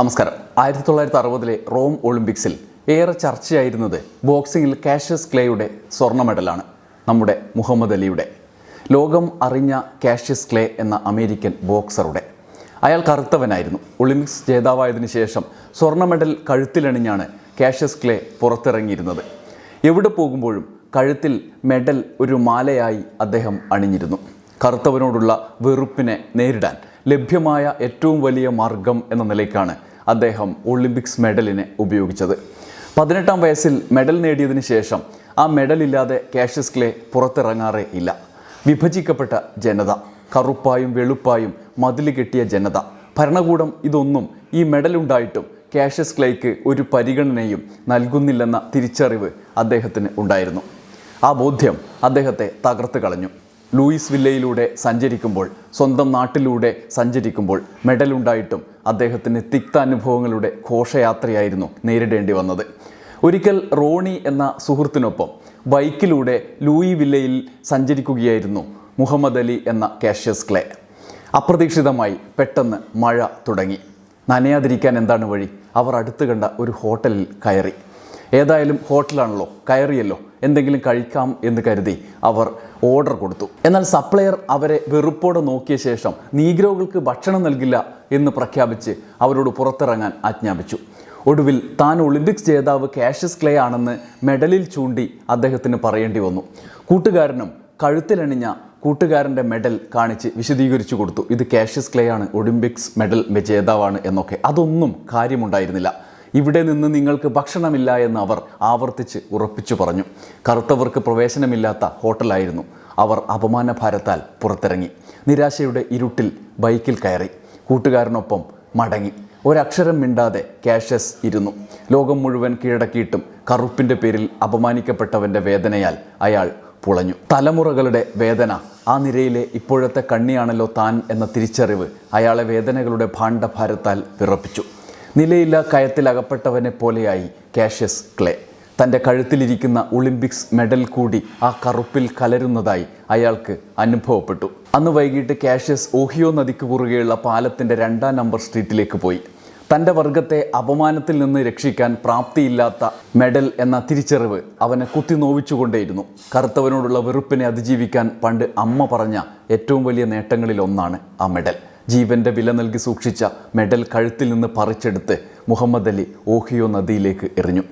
നമസ്കാരം. ആയിരത്തി തൊള്ളായിരത്തി അറുപതിലെ റോം ഒളിമ്പിക്സിൽ ഏറെ ചർച്ചയായിരുന്നത് ബോക്സിംഗിൽ കാഷ്യസ് ക്ലേയുടെ സ്വർണ മെഡലാണ് നമ്മുടെ മുഹമ്മദ് അലിയുടെ. ലോകം അറിഞ്ഞ കാഷ്യസ് ക്ലേ എന്ന അമേരിക്കൻ ബോക്സറുടെ. അയാൾ കറുത്തവനായിരുന്നു. ഒളിമ്പിക്സ് ജേതാവായതിനു ശേഷം സ്വർണ മെഡൽ കഴുത്തിലണിഞ്ഞാണ് കാഷ്യസ് ക്ലേ പുറത്തിറങ്ങിയിരുന്നത്. എവിടെ പോകുമ്പോഴും കഴുത്തിൽ മെഡൽ ഒരു മാലയായി അദ്ദേഹം അണിഞ്ഞിരുന്നു. കറുത്തവനോടുള്ള വെറുപ്പിനെ നേരിടാൻ ലഭ്യമായ ഏറ്റവും വലിയ മാർഗം എന്ന നിലയ്ക്കാണ് അദ്ദേഹം ഒളിമ്പിക്സ് മെഡലിനെ ഉപയോഗിച്ചത്. പതിനെട്ടാം വയസ്സിൽ മെഡൽ നേടിയതിനു ശേഷം ആ മെഡൽ ഇല്ലാതെ കാഷ്യസ് ക്ലേ പുറത്തിറങ്ങാറേ ഇല്ല. വിഭജിക്കപ്പെട്ട ജനത കറുപ്പായും വെളുപ്പായും മതിൽ കെട്ടിയ ജനത. ഭരണകൂടം ഇതൊന്നും ഈ മെഡലുണ്ടായിട്ടും കാഷ്യസ് ക്ലേക്ക് ഒരു പരിഗണനയും നൽകുന്നില്ലെന്ന തിരിച്ചറിവ് അദ്ദേഹത്തിന് ഉണ്ടായിരുന്നു. ആ ബോധ്യം അദ്ദേഹത്തെ തകർത്ത് കളഞ്ഞു. ലൂയിസ് വില്ലയിലൂടെ സഞ്ചരിക്കുമ്പോൾ സ്വന്തം നാട്ടിലൂടെ സഞ്ചരിക്കുമ്പോൾ മെഡലുണ്ടായിട്ടും അദ്ദേഹത്തിന് തിക്ത അനുഭവങ്ങളുടെ ഘോഷയാത്രയായിരുന്നു നേരിടേണ്ടി വന്നത്. ഒരിക്കൽ റോണി എന്ന സുഹൃത്തിനൊപ്പം ബൈക്കിലൂടെ ലൂയി വില്ലയിൽ സഞ്ചരിക്കുകയായിരുന്നു മുഹമ്മദ് അലി എന്ന കാഷ്യസ് ക്ലേ. അപ്രതീക്ഷിതമായി പെട്ടെന്ന് മഴ തുടങ്ങി. നനയാതിരിക്കാൻ എന്താണ് വഴി? അവർ അടുത്ത് കണ്ട ഒരു ഹോട്ടലിൽ കയറി. ഏതായാലും ഹോട്ടലാണല്ലോ കയറിയല്ലോ. എന്തെങ്കിലും കഴിക്കാം എന്ന് കരുതി അവർ ഓർഡർ കൊടുത്തു. എന്നാൽ സപ്ലയർ അവരെ വെറുപ്പോടെ നോക്കിയ ശേഷം നീഗ്രോകൾക്ക് ഭക്ഷണം നൽകില്ല എന്ന് പ്രഖ്യാപിച്ച് അവരോട് പുറത്തിറങ്ങാൻ ആജ്ഞാപിച്ചു. ഒടുവിൽ താൻ ഒളിമ്പിക്സ് ജേതാവ് കാഷ്യസ് ക്ലേ ആണെന്ന് മെഡലിൽ ചൂണ്ടി അദ്ദേഹത്തിന് പറയേണ്ടി വന്നു. കൂട്ടുകാരനും കഴുത്തിലണിഞ്ഞ കൂട്ടുകാരന്റെ മെഡൽ കാണിച്ച് വിശദീകരിച്ചു കൊടുത്തു. ഇത് കാഷ്യസ് ക്ലേ ആണ് ഒളിമ്പിക്സ് മെഡൽ ജേതാവാണ് എന്നൊക്കെ. അതൊന്നും കാര്യമുണ്ടായിരുന്നില്ല. ഇവിടെ നിന്ന് നിങ്ങൾക്ക് ഭക്ഷണമില്ല എന്ന് അവർ ആവർത്തിച്ച് ഉറപ്പിച്ചു പറഞ്ഞു. കറുത്തവർക്ക് പ്രവേശനമില്ലാത്ത ഹോട്ടലായിരുന്നു. അവർ അപമാന ഭാരത്താൽ പുറത്തിറങ്ങി. നിരാശയുടെ ഇരുട്ടിൽ ബൈക്കിൽ കയറി. കൂട്ടുകാരനൊപ്പം മടങ്ങി. ഒരക്ഷരം മിണ്ടാതെ കാഷ്യസ് ഇരുന്നു. ലോകം മുഴുവൻ കീഴടക്കിയിട്ടും കറുപ്പിന്റെ പേരിൽ അപമാനിക്കപ്പെട്ടവന്റെ വേദനയാൽ അയാൾ പുളഞ്ഞു. തലമുറകളുടെ വേദന ആ നിരയിലെ ഇപ്പോഴത്തെ കണ്ണിയാണല്ലോ താൻ എന്ന തിരിച്ചറിവ് അയാളെ വേദനകളുടെ ഭാണ്ഡഭാരത്താൽ വിറപ്പിച്ചു. നിലയില്ല കയത്തിൽ അകപ്പെട്ടവനെ പോലെയായി കാഷ്യസ് ക്ലേ. തന്റെ കഴുത്തിലിരിക്കുന്ന ഒളിമ്പിക്സ് മെഡൽ കൂടി ആ കറുപ്പിൽ കലരുന്നതായി അയാൾക്ക് അനുഭവപ്പെട്ടു. അന്ന് വൈകിട്ട് കാഷ്യസ് ഓഹിയോ നദിക്ക് കുറുകെയുള്ള പാലത്തിന്റെ രണ്ടാം നമ്പർ സ്ട്രീറ്റിലേക്ക് പോയി. തന്റെ വർഗത്തെ അപമാനത്തിൽ നിന്ന് രക്ഷിക്കാൻ പ്രാപ്തിയില്ലാത്ത മെഡൽ എന്ന തിരിച്ചറിവ് അവനെ കുത്തി നോവിച്ചുകൊണ്ടേയിരുന്നു. കറുത്തവനോടുള്ള വെറുപ്പിനെ അതിജീവിക്കാൻ പണ്ട് അമ്മ പറഞ്ഞ ഏറ്റവും വലിയ നേട്ടങ്ങളിൽ ഒന്നാണ് ആ മെഡൽ. ജീവന്റെ വില നൽകി സൂക്ഷിച്ച മെഡൽ കഴുത്തിൽ നിന്ന് പറിച്ചെടുത്ത് മുഹമ്മദ് അലി ഓഹിയോ നദിയിലേക്ക് എറിഞ്ഞു.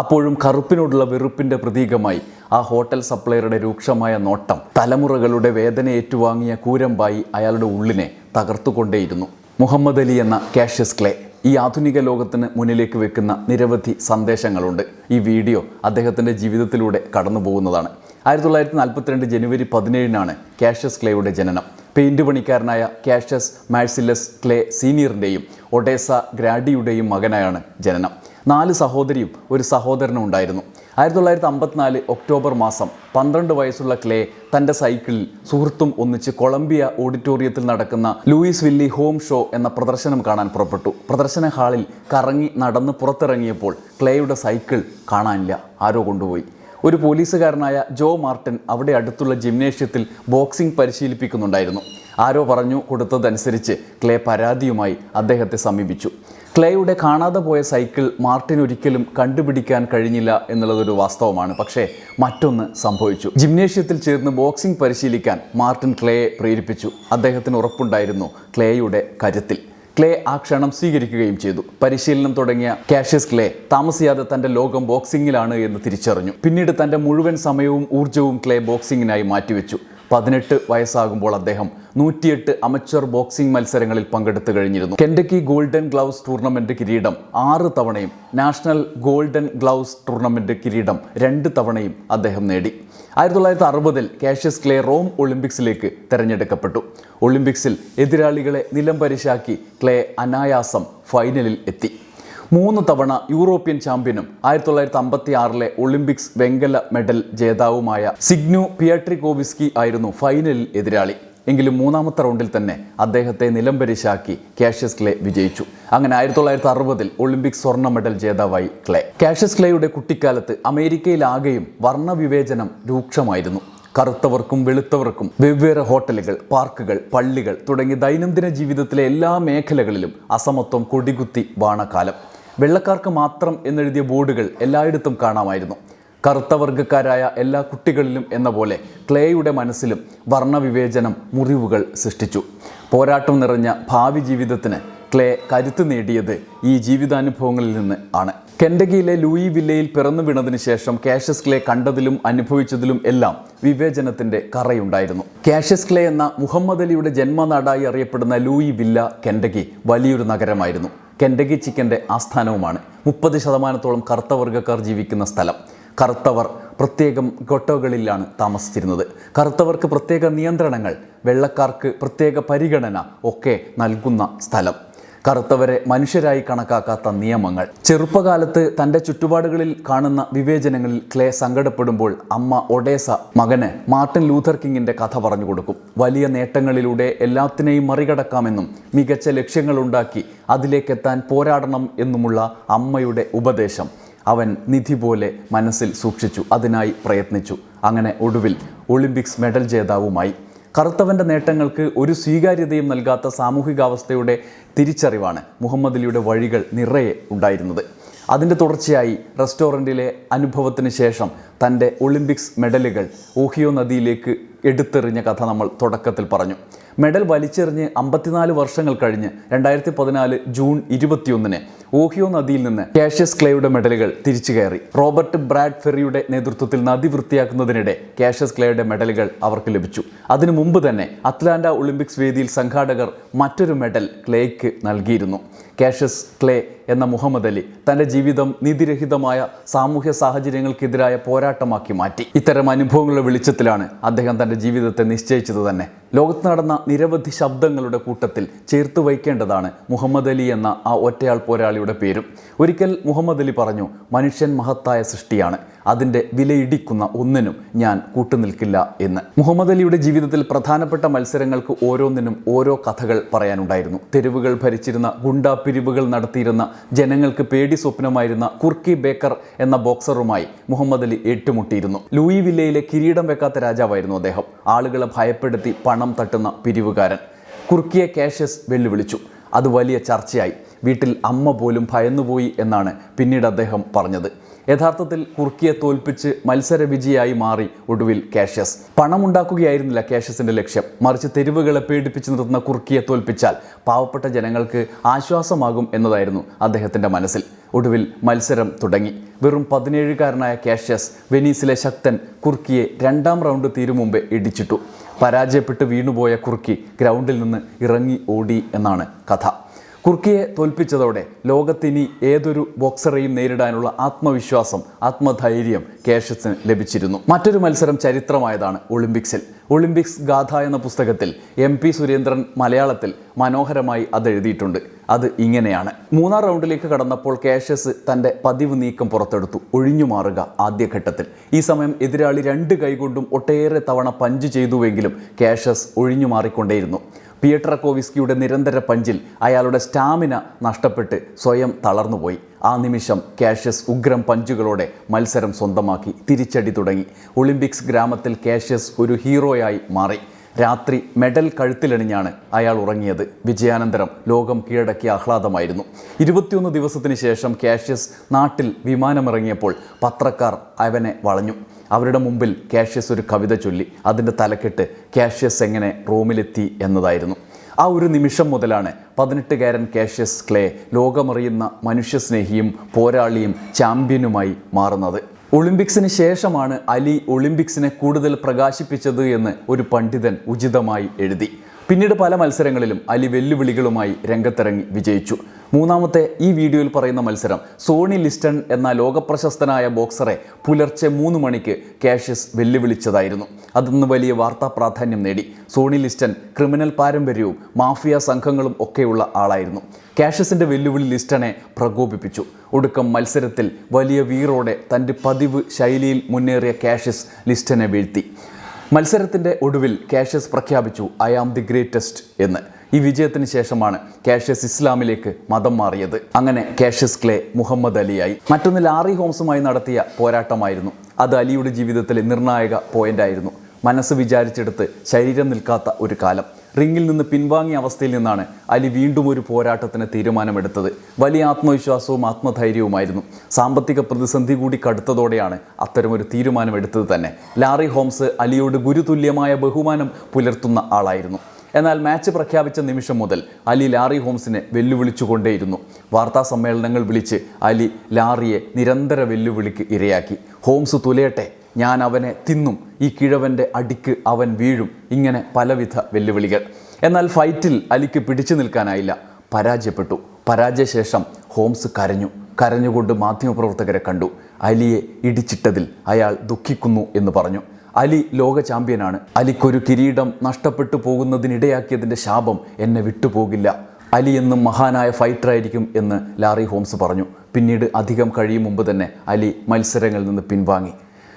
അപ്പോഴും കറുപ്പിനോടുള്ള വെറുപ്പിന്റെ പ്രതീകമായി ആ ഹോട്ടൽ സപ്ലയറുടെ രൂക്ഷമായ നോട്ടം തലമുറകളുടെ വേദന ഏറ്റുവാങ്ങിയ കൂരമ്പായി അയാളുടെ ഉള്ളിനെ തകർത്തുകൊണ്ടേയിരുന്നു. മുഹമ്മദ് അലി എന്ന കാഷ്യസ് ക്ലേ ഈ ആധുനിക ലോകത്തിന് മുന്നിലേക്ക് വെക്കുന്ന നിരവധി സന്ദേശങ്ങളുണ്ട്. ഈ വീഡിയോ അദ്ദേഹത്തിന്റെ ജീവിതത്തിലൂടെ കടന്നു പോകുന്നതാണ് ആയിരത്തി തൊള്ളായിരത്തി നാൽപ്പത്തിരണ്ട് ജനുവരി പതിനേഴിനാണ് കാഷ്യസ് ക്ലേയുടെ ജനനം. പെയിന്റ് പണിക്കാരനായ കാഷ്യസ് മാഴ്സിലസ് ക്ലേ സീനിയറിന്റെയും ഒഡേസ ഗ്രാഡിയുടെയും മകനായാണ് ജനനം. നാല് സഹോദരിയും ഒരു സഹോദരനും ഉണ്ടായിരുന്നു. ആയിരത്തി തൊള്ളായിരത്തി അമ്പത്തിനാല് ഒക്ടോബർ മാസം പന്ത്രണ്ട് വയസ്സുള്ള ക്ലേ തന്റെ സൈക്കിളിൽ സുഹൃത്തും ഒന്നിച്ച് കൊളംബിയ ഓഡിറ്റോറിയത്തിൽ നടക്കുന്ന ലൂയിസ് വില്ലി ഹോം ഷോ എന്ന പ്രദർശനം കാണാൻ പുറപ്പെട്ടു. പ്രദർശന ഹാളിൽ കറങ്ങി നടന്ന് പുറത്തിറങ്ങിയപ്പോൾ ക്ലേയുടെ സൈക്കിൾ കാണാനില്ല. ആരോ കൊണ്ടുപോയി. ഒരു പോലീസുകാരനായ ജോ മാർട്ടിൻ അവിടെ അടുത്തുള്ള ജിംനേഷ്യത്തിൽ ബോക്സിംഗ് പരിശീലിപ്പിക്കുന്നുണ്ടായിരുന്നു. ആരോ പറഞ്ഞു കൊടുത്തതനുസരിച്ച് ക്ലേ പരാതിയുമായി അദ്ദേഹത്തെ സമീപിച്ചു. ക്ലേയുടെ കാണാതെ പോയ സൈക്കിൾ മാർട്ടിൻ ഒരിക്കലും കണ്ടുപിടിക്കാൻ കഴിഞ്ഞില്ല എന്നുള്ളതൊരു വാസ്തവമാണ്. പക്ഷേ മറ്റൊന്ന് സംഭവിച്ചു. ജിംനേഷ്യത്തിൽ ചേർന്ന് ബോക്സിംഗ് പരിശീലിക്കാൻ മാർട്ടിൻ ക്ലേയെ പ്രേരിപ്പിച്ചു. അദ്ദേഹത്തിന് ഉറപ്പുണ്ടായിരുന്നു ക്ലേയുടെ കരുത്തിൽ. ക്ലേ ആ ക്ഷണം സ്വീകരിക്കുകയും ചെയ്തു. പരിശീലനം തുടങ്ങിയ കാഷ്യസ് ക്ലേ താമസിയാതെ തന്റെ ലോകം ബോക്സിംഗിലാണ് എന്ന് തിരിച്ചറിഞ്ഞു. പിന്നീട് തന്റെ മുഴുവൻ സമയവും ഊർജവും ക്ലേ ബോക്സിംഗിനായി മാറ്റിവെച്ചു. പതിനെട്ട് വയസ്സാകുമ്പോൾ അദ്ദേഹം നൂറ്റിയെട്ട് അമച്വർ ബോക്സിംഗ് മത്സരങ്ങളിൽ പങ്കെടുത്തു കഴിഞ്ഞിരുന്നു. കെൻഡക്കി ഗോൾഡൻ ഗ്ലൗസ് ടൂർണമെന്റ് കിരീടം ആറ് തവണയും നാഷണൽ ഗോൾഡൻ ഗ്ലൗസ് ടൂർണമെന്റ് കിരീടം രണ്ട് തവണയും അദ്ദേഹം നേടി. ആയിരത്തി തൊള്ളായിരത്തി അറുപതിൽ കാഷ്യസ് ക്ലേ റോം ഒളിമ്പിക്സിലേക്ക് തെരഞ്ഞെടുക്കപ്പെട്ടു. ഒളിമ്പിക്സിൽ എതിരാളികളെ നിലംപരിശാക്കി ക്ലേ അനായാസം ഫൈനലിൽ എത്തി. മൂന്ന് തവണ യൂറോപ്യൻ ചാമ്പ്യനും ആയിരത്തി തൊള്ളായിരത്തി അമ്പത്തി ആറിലെ ഒളിമ്പിക്സ് വെങ്കല മെഡൽ ജേതാവുമായ സിഗ്നു പിയട്രികോവിസ്കി ആയിരുന്നു ഫൈനലിൽ എതിരാളി. എങ്കിലും മൂന്നാമത്തെ റൗണ്ടിൽ തന്നെ അദ്ദേഹത്തെ നിലംപരിശാക്കി കാഷ്യസ് ക്ലേ വിജയിച്ചു. അങ്ങനെ ആയിരത്തി തൊള്ളായിരത്തി അറുപതിൽ ഒളിമ്പിക്സ് സ്വർണ മെഡൽ ജേതാവായി ക്ലേ. കാഷ്യസ് ക്ലേയുടെ കുട്ടിക്കാലത്ത് അമേരിക്കയിലാകെയും വർണവിവേചനം രൂക്ഷമായിരുന്നു. കറുത്തവർക്കും വെളുത്തവർക്കും വെവ്വേറെ ഹോട്ടലുകൾ പാർക്കുകൾ പള്ളികൾ തുടങ്ങി ദൈനംദിന ജീവിതത്തിലെ എല്ലാ മേഖലകളിലും അസമത്വം കൊടികുത്തി വാണകാലം. വെള്ളക്കാർക്ക് മാത്രം എന്നെഴുതിയ ബോർഡുകൾ എല്ലായിടത്തും കാണാമായിരുന്നു. കറുത്ത വർഗക്കാരായ എല്ലാ കുട്ടികളിലും എന്ന പോലെ ക്ലേയുടെ മനസ്സിലും വർണവിവേചനം മുറിവുകൾ സൃഷ്ടിച്ചു. പോരാട്ടം നിറഞ്ഞ ഭാവി ജീവിതത്തിന് ക്ലേ കരുത്ത് നേടിയത് ഈ ജീവിതാനുഭവങ്ങളിൽ നിന്ന് ആണ്. കെൻഡഗിയിലെ ലൂയി വില്ലയിൽ പിറന്നു വീണതിന് ശേഷം കാഷ്യസ് ക്ലേ കണ്ടതിലും അനുഭവിച്ചതിലും എല്ലാം വിവേചനത്തിന്റെ കറയുണ്ടായിരുന്നു. കാഷ്യസ് ക്ലേ എന്ന മുഹമ്മദ് അലിയുടെ ജന്മനാടായി അറിയപ്പെടുന്ന ലൂയി വില്ല കെൻഡഗി വലിയൊരു നഗരമായിരുന്നു. കെൻഡഗി ചിക്കന്റെ ആസ്ഥാനവുമാണ്. മുപ്പത് ശതമാനത്തോളം കറുത്ത വർഗക്കാർ ജീവിക്കുന്ന സ്ഥലം. കറുത്തവർ പ്രത്യേകം ഗൊട്ടോകളിലാണ് താമസിച്ചിരുന്നത്. കറുത്തവർക്ക് പ്രത്യേക നിയന്ത്രണങ്ങൾ വെള്ളക്കാർക്ക് പ്രത്യേക പരിഗണന ഒക്കെ നൽകുന്ന സ്ഥലം. കറുത്തവരെ മനുഷ്യരായി കണക്കാക്കാത്ത നിയമങ്ങൾ. ചെറുപ്പകാലത്ത് തന്റെ ചുറ്റുപാടുകളിൽ കാണുന്ന വിവേചനങ്ങളിൽ ക്ലേ സങ്കടപ്പെടുമ്പോൾ അമ്മ ഒഡേസ മകന് മാർട്ടിൻ ലൂഥർ കിങ്ങിന്റെ കഥ പറഞ്ഞു കൊടുക്കും. വലിയ നേട്ടങ്ങളിലൂടെ എല്ലാത്തിനെയും മറികടക്കാമെന്നും മികച്ച ലക്ഷ്യങ്ങളുണ്ടാക്കി അതിലേക്കെത്താൻ പോരാടണം എന്നുമുള്ള അമ്മയുടെ ഉപദേശം അവൻ നിധി പോലെ മനസ്സിൽ സൂക്ഷിച്ചു അതിനായി പ്രയത്നിച്ചു. അങ്ങനെ ഒടുവിൽ ഒളിമ്പിക്സ് മെഡൽ ജേതാവുമായി. കറുത്തവന്റെ നേട്ടങ്ങൾക്ക് ഒരു സ്വീകാര്യതയും നൽകാത്ത സാമൂഹികാവസ്ഥയുടെ തിരിച്ചറിവാണ് മുഹമ്മദ് അലിയുടെ വഴികൾ നിറയെ ഉണ്ടായിരുന്നത്. അതിന്റെ തുടർച്ചയായി റെസ്റ്റോറന്റിലെ അനുഭവത്തിന് ശേഷം തന്റെ ഒളിമ്പിക്സ് മെഡലുകൾ ഓഹിയോ നദിയിലേക്ക് എടുത്തെറിഞ്ഞ കഥ നമ്മൾ തുടക്കത്തിൽ പറഞ്ഞു. മെഡൽ വലിച്ചെറിഞ്ഞ് അമ്പത്തിനാല് വർഷങ്ങൾ കഴിഞ്ഞ് രണ്ടായിരത്തി പതിനാല് ജൂൺ ഇരുപത്തിയൊന്നിന് ഓഹിയോ നദിയിൽ നിന്ന് കാഷ്യസ് ക്ലേയുടെ മെഡലുകൾ തിരിച്ചു കയറി. റോബർട്ട് ബ്രാഡ് ഫെറിയുടെ നേതൃത്വത്തിൽ നദി വൃത്തിയാക്കുന്നതിനിടെ കാഷ്യസ് ക്ലേയുടെ മെഡലുകൾ അവർക്ക് ലഭിച്ചു. അതിനു മുമ്പ് തന്നെ അറ്റ്ലാന്റ ഒളിമ്പിക്സ് വേദിയിൽ സംഘാടകർ മറ്റൊരു മെഡൽ ക്ലേക്ക് നൽകിയിരുന്നു. കാഷ്യസ് ക്ലേ എന്ന മുഹമ്മദ് അലി തന്റെ ജീവിതം നീതിരഹിതമായ സാമൂഹ്യ സാഹചര്യങ്ങൾക്കെതിരായ പോരാട്ടമാക്കി മാറ്റി. ഇത്തരം അനുഭവങ്ങളുടെ വെളിച്ചത്തിലാണ് അദ്ദേഹം തന്റെ ജീവിതത്തെ നിശ്ചയിച്ചത് തന്നെ. ലോകത്ത് നടന്ന നിരവധി ശബ്ദങ്ങളുടെ കൂട്ടത്തിൽ ചേർത്ത് വയ്ക്കേണ്ടതാണ് മുഹമ്മദ് അലി എന്ന ആ ഒറ്റയാൾ പോരാളിയുടെ പേരും. ഒരിക്കൽ മുഹമ്മദ് അലി പറഞ്ഞു മനുഷ്യൻ മഹത്തായ സൃഷ്ടിയാണ്. അതിന്റെ വിലയിടിക്കുന്ന ഒന്നിനും ഞാൻ കൂട്ടുനിൽക്കില്ല എന്ന്. മുഹമ്മദ് അലിയുടെ ജീവിതത്തിൽ പ്രധാനപ്പെട്ട മത്സരങ്ങൾക്ക് ഓരോന്നിനും ഓരോ കഥകൾ പറയാനുണ്ടായിരുന്നു. തെരുവുകൾ ഭരിച്ചിരുന്ന ഗുണ്ടാ പിരിവുകൾ നടത്തിയിരുന്ന ജനങ്ങൾക്ക് പേടി സ്വപ്നമായിരുന്ന കുർക്കി ബേക്കർ എന്ന ബോക്സറുമായി മുഹമ്മദ് അലി ഏറ്റുമുട്ടിയിരുന്നു. ലൂയി വില്ലയിലെ കിരീടം വെക്കാത്ത രാജാവായിരുന്നു അദ്ദേഹം. ആളുകളെ ഭയപ്പെടുത്തി പണം തട്ടുന്ന പിരിവുകാരൻ. കുർക്കിയെ കാഷ്യസ് വെല്ലുവിളിച്ചു. അത് വലിയ ചർച്ചയായി. വീട്ടിൽ അമ്മ പോലും ഭയന്നുപോയി എന്നാണ് പിന്നീട് അദ്ദേഹം പറഞ്ഞത്. യഥാർത്ഥത്തിൽ കുർക്കിയെ തോൽപ്പിച്ച് മത്സര വിജയായി മാറി ഒടുവിൽ കാഷ്യസ്. പണമുണ്ടാക്കുകയായിരുന്നില്ല കാഷ്യസിന്റെ ലക്ഷ്യം. മറിച്ച് തെരുവുകളെ പേടിപ്പിച്ച് നിർത്തുന്ന കുർക്കിയെ തോൽപ്പിച്ചാൽ പാവപ്പെട്ട ജനങ്ങൾക്ക് ആശ്വാസമാകും എന്നതായിരുന്നു അദ്ദേഹത്തിന്റെ മനസ്സിൽ. ഒടുവിൽ മത്സരം തുടങ്ങി. വെറും പതിനേഴുകാരനായ കാഷ്യസ് വെനീസിലെ ശക്തൻ കുർക്കിയെ രണ്ടാം റൗണ്ട് തീരും മുമ്പേ ഇടിച്ചിട്ടു. പരാജയപ്പെട്ട് വീണുപോയ കുർക്കി ഗ്രൗണ്ടിൽ നിന്ന് ഇറങ്ങി ഓടി എന്നാണ് കഥ. കുർക്കിയെ തോൽപ്പിച്ചതോടെ ലോകത്തിനി ഏതൊരു ബോക്സറെയും നേരിടാനുള്ള ആത്മവിശ്വാസം ആത്മധൈര്യം കേഷസിന് ലഭിച്ചിരുന്നു. മറ്റൊരു മത്സരം ചരിത്രമായതാണ് ഒളിമ്പിക്സിൽ. ഒളിമ്പിക്സ് ഗാഥ എന്ന പുസ്തകത്തിൽ എം പി സുരേന്ദ്രൻ മലയാളത്തിൽ മനോഹരമായി അത് എഴുതിയിട്ടുണ്ട് അത് ഇങ്ങനെയാണ്. മൂന്നാം റൗണ്ടിലേക്ക് കടന്നപ്പോൾ കാഷ്യസ് തന്റെ പതിവ് നീക്കം പുറത്തെടുത്തു. ഒഴിഞ്ഞു മാറുക ആദ്യഘട്ടത്തിൽ. ഈ സമയം എതിരാളി രണ്ട് കൈകൊണ്ടും ഒട്ടേറെ തവണ പഞ്ച് ചെയ്തുവെങ്കിലും കാഷ്യസ് ഒഴിഞ്ഞു മാറിക്കൊണ്ടേയിരുന്നു. പിയട്രക്കോവിസ്കിയുടെ നിരന്തര പഞ്ചിൽ അയാളുടെ സ്റ്റാമിന നഷ്ടപ്പെട്ട് സ്വയം തളർന്നുപോയി. ആ നിമിഷം കാഷ്യസ് ഉഗ്രം പഞ്ചുകളോടെ മത്സരം സ്വന്തമാക്കി തിരിച്ചടി തുടങ്ങി. ഒളിമ്പിക്സ് ഗ്രാമത്തിൽ കാഷ്യസ് ഒരു ഹീറോയായി മാറി. രാത്രി മെഡൽ കഴുത്തിലണിഞ്ഞാണ് അയാൾ ഉറങ്ങിയത്. വിജയാനന്തരം ലോകം കീഴടക്കിയ ആഹ്ലാദമായിരുന്നു. ഇരുപത്തിയൊന്ന് ദിവസത്തിന് ശേഷം കാഷ്യസ് നാട്ടിൽ വിമാനമിറങ്ങിയപ്പോൾ പത്രക്കാർ അവനെ വളഞ്ഞു. അവരുടെ മുമ്പിൽ കാഷ്യസ് ഒരു കവിത ചൊല്ലി. അതിന്റെ തലക്കെട്ട് കാഷ്യസ് എങ്ങനെ റോമിലെത്തി എന്നതായിരുന്നു. ആ ഒരു നിമിഷം മുതലാണ് പതിനെട്ടുകാരൻ കാഷ്യസ് ക്ലേ ലോകമറിയുന്ന മനുഷ്യസ്നേഹിയും പോരാളിയും ചാമ്പ്യനുമായി മാറുന്നത്. ഒളിമ്പിക്സിന് ശേഷമാണ് അലി ഒളിമ്പിക്സിനെ കൂടുതൽ പ്രകാശിപ്പിച്ചത് എന്ന് ഒരു പണ്ഡിതൻ ഉചിതമായി എഴുതി. പിന്നീട് പല മത്സരങ്ങളിലും അലി വെല്ലുവിളികളുമായി രംഗത്തിറങ്ങി വിജയിച്ചു. മൂന്നാമത്തെ ഈ വീഡിയോയിൽ പറയുന്ന മത്സരം. സോണി ലിസ്റ്റൺ എന്ന ലോകപ്രശസ്തനായ ബോക്സറെ പുലർച്ചെ മൂന്ന് മണിക്ക് കാഷ്യസ് വെല്ലുവിളിച്ചതായിരുന്നു. അതിന്ന് വലിയ വാർത്താ പ്രാധാന്യം നേടി. സോണി ലിസ്റ്റൺ ക്രിമിനൽ പാരമ്പര്യവും മാഫിയ സംഘങ്ങളും ഒക്കെയുള്ള ആളായിരുന്നു. കാഷ്യസിന്റെ വെല്ലുവിളി ലിസ്റ്റണെ പ്രകോപിപ്പിച്ചു. ഒടുക്കം മത്സരത്തിൽ വലിയ വീറോടെ തന്റെ പതിവ് ശൈലിയിൽ മുന്നേറിയ കാഷ്യസ് ലിസ്റ്റനെ വീഴ്ത്തി. മത്സരത്തിന്റെ ഒടുവിൽ കാഷ്യസ് പ്രഖ്യാപിച്ചു ഐ ആം ദി ഗ്രേറ്റസ്റ്റ് എന്ന്. ഈ വിജയത്തിന് ശേഷമാണ് കാഷ്യസ് ഇസ്ലാമിലേക്ക് മതം മാറിയത്. അങ്ങനെ കാഷ്യസ് ക്ലേ മുഹമ്മദ് അലിയായി. മറ്റൊന്ന് ലാറി ഹോംസുമായി നടത്തിയ പോരാട്ടമായിരുന്നു. അത് അലിയുടെ ജീവിതത്തിലെ നിർണായക പോയിന്റായിരുന്നു മനസ്സ് വിചാരിച്ചെടുത്ത് ശരീരം നിൽക്കാത്ത ഒരു കാലം. റിങ്ങിൽ നിന്ന് പിൻവാങ്ങിയ അവസ്ഥയിൽ നിന്നാണ് അലി വീണ്ടും ഒരു പോരാട്ടത്തിന് തീരുമാനമെടുത്തത്. വലിയ ആത്മവിശ്വാസവും ആത്മധൈര്യവുമായിരുന്നു. സാമ്പത്തിക പ്രതിസന്ധി കൂടി കടുത്തതോടെയാണ് അത്തരമൊരു തീരുമാനമെടുത്തത് തന്നെ. ലാറി ഹോംസ് അലിയോട് ഗുരുതുല്യമായ ബഹുമാനം പുലർത്തുന്ന ആളായിരുന്നു. എന്നാൽ മാച്ച് പ്രഖ്യാപിച്ച നിമിഷം മുതൽ അലി ലാറി ഹോംസിനെ വെല്ലുവിളിച്ചുകൊണ്ടേയിരുന്നു. വാർത്താ സമ്മേളനങ്ങൾ വിളിച്ച് അലി ലാറിയെ നിരന്തര വെല്ലുവിളിക്ക് ഇരയാക്കി. ഹോംസ് തുലയട്ടെ ഞാൻ അവനെ തിന്നും ഈ കിഴവന്റെ അടിക്ക് അവൻ വീഴും ഇങ്ങനെ പലവിധ വെല്ലുവിളികൾ. എന്നാൽ ഫൈറ്റിൽ അലിക്ക് പിടിച്ചു നിൽക്കാനായില്ല. പരാജയപ്പെട്ടു. പരാജയശേഷം ഹോംസ് കരഞ്ഞു. കരഞ്ഞുകൊണ്ട് മാധ്യമപ്രവർത്തകരെ കണ്ടു. അലിയെ ഇടിച്ചിട്ടതിൽ അയാൾ ദുഃഖിക്കുന്നു എന്ന് പറഞ്ഞു. അലി ലോക ചാമ്പ്യനാണ്. അലിക്കൊരു കിരീടം നഷ്ടപ്പെട്ടു പോകുന്നതിനിടയാക്കിയതിന്റെ ശാപം എന്നെ വിട്ടുപോകില്ല. അലി എന്നും മഹാനായ ഫൈറ്റർ ആയിരിക്കും എന്ന് ലാറി ഹോംസ് പറഞ്ഞു. പിന്നീട് അധികം കഴിയും മുമ്പ് തന്നെ അലി മത്സരങ്ങളിൽ നിന്ന് പിൻവാങ്ങി.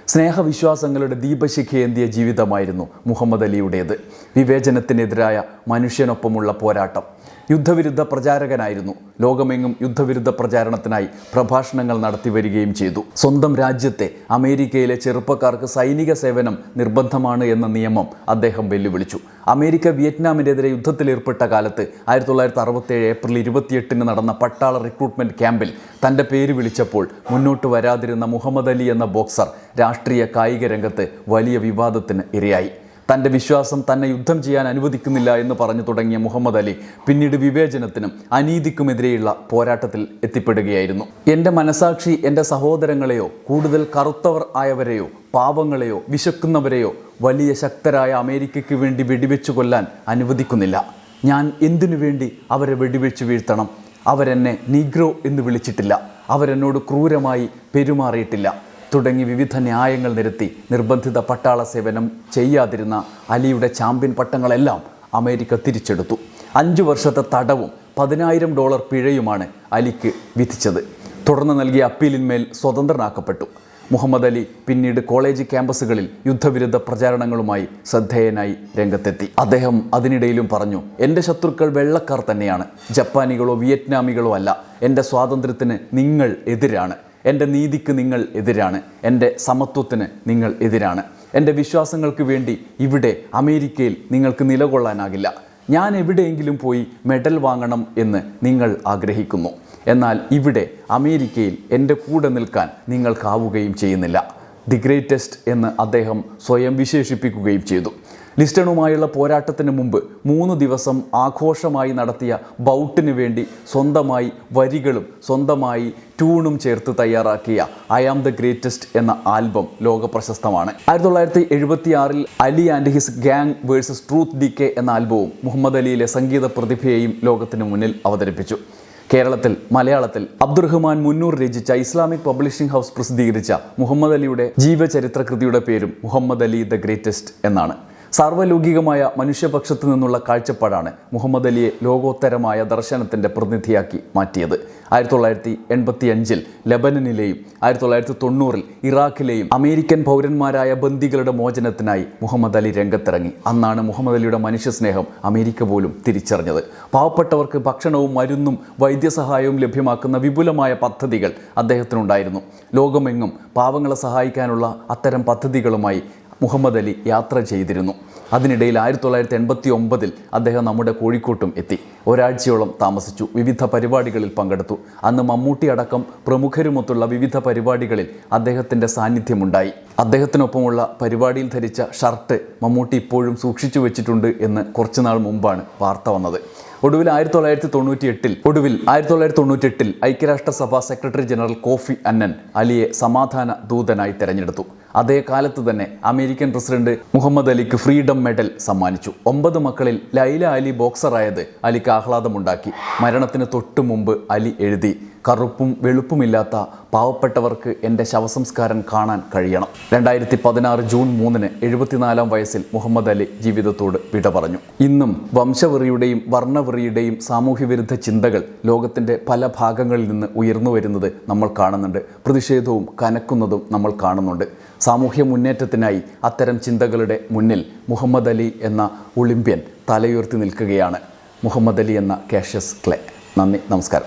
സ്നേഹവിശ്വാസങ്ങളുടെ ദീപശിഖയേന്തിയ ജീവിതമായിരുന്നു മുഹമ്മദ് അലിയുടേത്. വിവേചനത്തിനെതിരായ മനുഷ്യനൊപ്പമുള്ള പോരാട്ടം. യുദ്ധവിരുദ്ധ പ്രചാരകനായിരുന്നു. ലോകമെങ്ങും യുദ്ധവിരുദ്ധ പ്രചാരണത്തിനായി പ്രഭാഷണങ്ങൾ നടത്തി വരികയും ചെയ്തു. സ്വന്തം രാജ്യത്തെ അമേരിക്കയിലെ ചെറുപ്പക്കാർക്ക് സൈനിക സേവനം നിർബന്ധമാണ് എന്ന നിയമം അദ്ദേഹം വെല്ലുവിളിച്ചു. അമേരിക്ക വിയറ്റ്നാമിനെതിരെ യുദ്ധത്തിലേർപ്പെട്ട കാലത്ത് ആയിരത്തി തൊള്ളായിരത്തി അറുപത്തേഴ് ഏപ്രിൽ ഇരുപത്തിയെട്ടിന് നടന്ന പട്ടാള റിക്രൂട്ട്മെന്റ് ക്യാമ്പിൽ തന്റെ പേര് വിളിച്ചപ്പോൾ മുന്നോട്ട് വരാതിരുന്ന മുഹമ്മദ് അലി എന്ന ബോക്സർ രാഷ്ട്രീയ കായിക രംഗത്ത് വലിയ വിവാദത്തിന് ഇരയായി. തന്റെ വിശ്വാസം തന്നെ യുദ്ധം ചെയ്യാൻ അനുവദിക്കുന്നില്ല എന്ന് പറഞ്ഞു തുടങ്ങിയ മുഹമ്മദ് അലി പിന്നീട് വിവേചനത്തിനും അനീതിക്കുമെതിരെയുള്ള പോരാട്ടത്തിൽ എത്തിപ്പെടുകയായിരുന്നു. എന്റെ മനസാക്ഷി എന്റെ സഹോദരങ്ങളെയോ കൂടുതൽ കറുത്തവർ ആയവരെയോ പാവങ്ങളെയോ വിശക്കുന്നവരെയോ വലിയ ശക്തരായ അമേരിക്കയ്ക്ക് വേണ്ടി വെടിവെച്ചു കൊല്ലാൻ അനുവദിക്കുന്നില്ല. ഞാൻ എന്തിനു വേണ്ടി അവരെ വെടിവെച്ചു വീഴ്ത്തണം? അവരെന്നെ നീഗ്രോ എന്ന് വിളിച്ചിട്ടില്ല. അവരെന്നോട് ക്രൂരമായി പെരുമാറിയിട്ടില്ല. തുടങ്ങി വിവിധ ന്യായങ്ങൾ നിരത്തി നിർബന്ധിത പട്ടാള സേവനം ചെയ്യാതിരുന്ന അലിയുടെ ചാമ്പ്യൻ പട്ടങ്ങളെല്ലാം അമേരിക്ക തിരിച്ചെടുത്തു. അഞ്ചു വർഷത്തെ തടവും പതിനായിരം ഡോളർ പിഴയുമാണ് അലിക്ക് വിധിച്ചത്. തുടർന്ന് നൽകിയ അപ്പീലിന്മേൽ സ്വതന്ത്രനാക്കപ്പെട്ടു. മുഹമ്മദ് അലി പിന്നീട് കോളേജ് ക്യാമ്പസുകളിൽ യുദ്ധവിരുദ്ധ പ്രചാരണങ്ങളുമായി ശ്രദ്ധേയനായി രംഗത്തെത്തി. അദ്ദേഹം അതിനിടയിലും പറഞ്ഞു എന്റെ ശത്രുക്കൾ വെള്ളക്കാർ തന്നെയാണ്. ജപ്പാനികളോ വിയറ്റ്നാമികളോ അല്ല. എന്റെ സ്വാതന്ത്ര്യത്തിന് നിങ്ങൾ എതിരാണ്. എന്റെ നീതിക്ക് നിങ്ങൾ എതിരാണ്. എന്റെ സമത്വത്തിന് നിങ്ങൾ എതിരാണ്. എന്റെ വിശ്വാസങ്ങൾക്ക് വേണ്ടി ഇവിടെ അമേരിക്കയിൽ നിങ്ങൾക്ക് നിലകൊള്ളാനാകില്ല. ഞാൻ എവിടെയെങ്കിലും പോയി മെഡൽ വാങ്ങണം എന്ന് നിങ്ങൾ ആഗ്രഹിക്കുന്നു. എന്നാൽ ഇവിടെ അമേരിക്കയിൽ എന്റെ കൂടെ നിൽക്കാൻ നിങ്ങൾക്കാവുകയും ചെയ്യുന്നില്ല. ദി ഗ്രേറ്റസ്റ്റ് എന്ന് അദ്ദേഹം സ്വയം വിശേഷിപ്പിക്കുകയും ചെയ്തു. ലിസ്റ്റണുമായുള്ള പോരാട്ടത്തിന് മുമ്പ് മൂന്ന് ദിവസം ആഘോഷമായി നടത്തിയ ബൗട്ടിന് വേണ്ടി സ്വന്തമായി വരികളും സ്വന്തമായി ട്യൂണും ചേർത്ത് തയ്യാറാക്കിയ ഐ ആം ദ ഗ്രേറ്റസ്റ്റ് എന്ന ആൽബം ലോക പ്രശസ്തമാണ് ആയിരത്തി തൊള്ളായിരത്തി എഴുപത്തി ആറിൽ Ali and his gang versus truth D K എന്ന ആൽബവും മുഹമ്മദ് അലിയിലെ സംഗീത പ്രതിഭയെയും ലോകത്തിന് മുന്നിൽ അവതരിപ്പിച്ചു. കേരളത്തിൽ മലയാളത്തിൽ അബ്ദുറഹ്മാൻ മുന്നൂർ രചിച്ച ഇസ്ലാമിക് പബ്ലിഷിംഗ് ഹൗസ് പ്രസിദ്ധീകരിച്ച മുഹമ്മദ് അലിയുടെ ജീവചരിത്ര കൃതിയുടെ പേരും മുഹമ്മദ് അലി ദ ഗ്രേറ്റസ്റ്റ് എന്നാണ്. സാർവലൗകികമായ മനുഷ്യപക്ഷത്തു നിന്നുള്ള കാഴ്ചപ്പാടാണ് മുഹമ്മദ് അലിയെ ലോകോത്തരമായ ദർശനത്തിന്റെ പ്രതിനിധിയാക്കി മാറ്റിയത്. ആയിരത്തി തൊള്ളായിരത്തി എൺപത്തി അഞ്ചിൽ ലബനനിലെയും ആയിരത്തി തൊള്ളായിരത്തി തൊണ്ണൂറിൽ ഇറാഖിലെയും അമേരിക്കൻ പൗരന്മാരായ ബന്ദികളുടെ മോചനത്തിനായി മുഹമ്മദ് അലി രംഗത്തിറങ്ങി. അന്നാണ് മുഹമ്മദ് അലിയുടെ മനുഷ്യസ്നേഹം അമേരിക്ക പോലും തിരിച്ചറിഞ്ഞത്. പാവപ്പെട്ടവർക്ക് ഭക്ഷണവും മരുന്നും വൈദ്യസഹായവും ലഭ്യമാക്കുന്ന വിപുലമായ പദ്ധതികൾ അദ്ദേഹത്തിനുണ്ടായിരുന്നു. ലോകമെങ്ങും പാവങ്ങളെ സഹായിക്കാനുള്ള അത്തരം പദ്ധതികളുമായി മുഹമ്മദ് അലി യാത്ര ചെയ്തിരുന്നു. അതിനിടയിൽ ആയിരത്തി തൊള്ളായിരത്തി എൺപത്തി ഒമ്പതിൽ അദ്ദേഹം നമ്മുടെ കോഴിക്കോട്ടും എത്തി. ഒരാഴ്ചയോളം താമസിച്ചു. വിവിധ പരിപാടികളിൽ പങ്കെടുത്തു. അന്ന് മമ്മൂട്ടി അടക്കം പ്രമുഖരുമൊത്തുള്ള വിവിധ പരിപാടികളിൽ അദ്ദേഹത്തിന്റെ സാന്നിധ്യമുണ്ടായി. അദ്ദേഹത്തിനൊപ്പമുള്ള പരിപാടിയിൽ ധരിച്ച ഷർട്ട് മമ്മൂട്ടി ഇപ്പോഴും സൂക്ഷിച്ചു വെച്ചിട്ടുണ്ട് എന്ന് കുറച്ചുനാൾ മുമ്പാണ് വാർത്ത വന്നത്. ഒടുവിൽ ആയിരത്തി തൊള്ളായിരത്തി തൊണ്ണൂറ്റി എട്ടിൽ ഒടുവിൽ ആയിരത്തി തൊള്ളായിരത്തി തൊണ്ണൂറ്റി എട്ടിൽ ഐക്യരാഷ്ട്രസഭ സെക്രട്ടറി ജനറൽ കോഫി അന്നൻ അലിയെ സമാധാന ദൂതനായി തെരഞ്ഞെടുത്തു. അതേ കാലത്ത് തന്നെ അമേരിക്കൻ പ്രസിഡന്റ് മുഹമ്മദ് അലിക്ക് ഫ്രീഡം മെഡൽ സമ്മാനിച്ചു. ഒമ്പത് മക്കളിൽ ലൈല അലി ബോക്സറായത് അലിക്ക് ആഹ്ലാദമുണ്ടാക്കി. മരണത്തിന് തൊട്ടു മുമ്പ് അലി എഴുതി. കറുപ്പും വെളുപ്പുമില്ലാത്ത പാവപ്പെട്ടവർക്ക് എന്റെ ശവസംസ്കാരം കാണാൻ കഴിയണം. രണ്ടായിരത്തി പതിനാറ് ജൂൺ മൂന്നിന് എഴുപത്തിനാലാം വയസ്സിൽ മുഹമ്മദ് അലി ജീവിതത്തോട് വിട പറഞ്ഞു. ഇന്നും വംശവെറിയുടെയും വർണവെറിയുടെയും സാമൂഹ്യവിരുദ്ധ ചിന്തകൾ ലോകത്തിന്റെ പല ഭാഗങ്ങളിൽ നിന്ന് ഉയർന്നു വരുന്നത് നമ്മൾ കാണുന്നുണ്ട്. പ്രതിഷേധവും കനക്കുന്നതും നമ്മൾ കാണുന്നുണ്ട്. സാമൂഹ്യ മുന്നേറ്റത്തിനായി അത്തരം ചിന്തകളുടെ മുന്നിൽ മുഹമ്മദ് അലി എന്ന ഒളിമ്പ്യൻ തലയുയർത്തി നിൽക്കുകയാണ് മുഹമ്മദ് അലി എന്ന കാഷ്യസ് ക്ലേ. നന്ദി നമസ്കാരം.